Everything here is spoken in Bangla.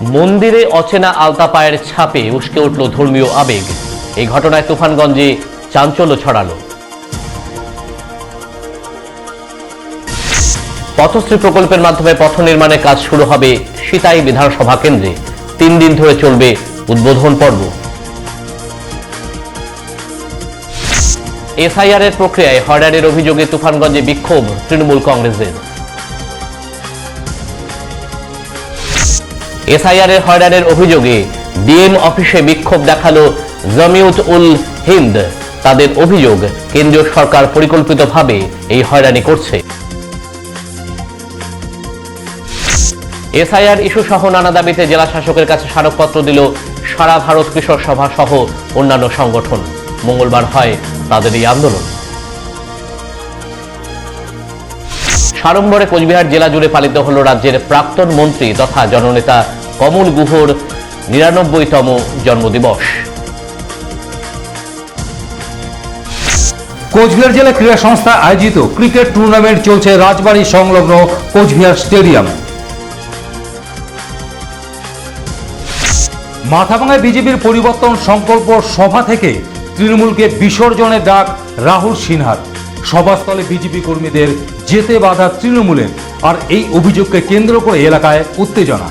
মন্দিরে অচেনা আলতা পায়ের ছাপে উস্কে উঠল ধর্মীয় আবেগ। এই ঘটনায় তুফানগঞ্জে চাঞ্চল্য ছড়ালো। পথশ্রী প্রকল্পের মাধ্যমে পথ নির্মাণের কাজ শুরু হবে সিতাই বিধানসভা কেন্দ্রে। তিন দিন ধরে চলবে উদ্বোধন পর্ব। এসআইআর এর প্রক্রিয়ায় হয়রানির অভিযোগে তুফানগঞ্জে বিক্ষোভ তৃণমূল কংগ্রেসের। এসআইআর এর হয়রানির অভিযোগে ডিএম অফিসে বিক্ষোভ দেখাল জমিউত উল হিন্দ। তাদের অভিযোগ কেন্দ্রীয় সরকার পরিকল্পিতভাবে এই হয়রানি করছে। এসআইআর ইস্যু সহ নানা দাবিতে জেলা শাসকের কাছে স্মারকপত্র দিল সারা ভারত কৃষক সভা সহ অন্যান্য সংগঠন। মঙ্গলবার হয় তাদের এই আন্দোলন। সাড়ম্বরে কোচবিহার জেলা জুড়ে পালিত হল রাজ্যের প্রাক্তন মন্ত্রী তথা জননেতা কমল গুহর নিরানব্বইতম জন্মদিবস। কোচবিহার জেলা ক্রীড়া সংস্থা আয়োজিত ক্রিকেট টুর্নামেন্ট চলছে রাজবাড়ী সংলগ্ন কোচবিহার স্টেডিয়াম। মাথাভাঙায় বিজেপির পরিবর্তন সংকল্প সভা থেকে তৃণমূলকে বিসর্জনের ডাক রাহুল সিনহার। সভাস্থলে বিজেপি কর্মীদের যেতে বাধা তৃণমূলের, আর এই অভিযোগকে কেন্দ্র করে এলাকায় উত্তেজনা।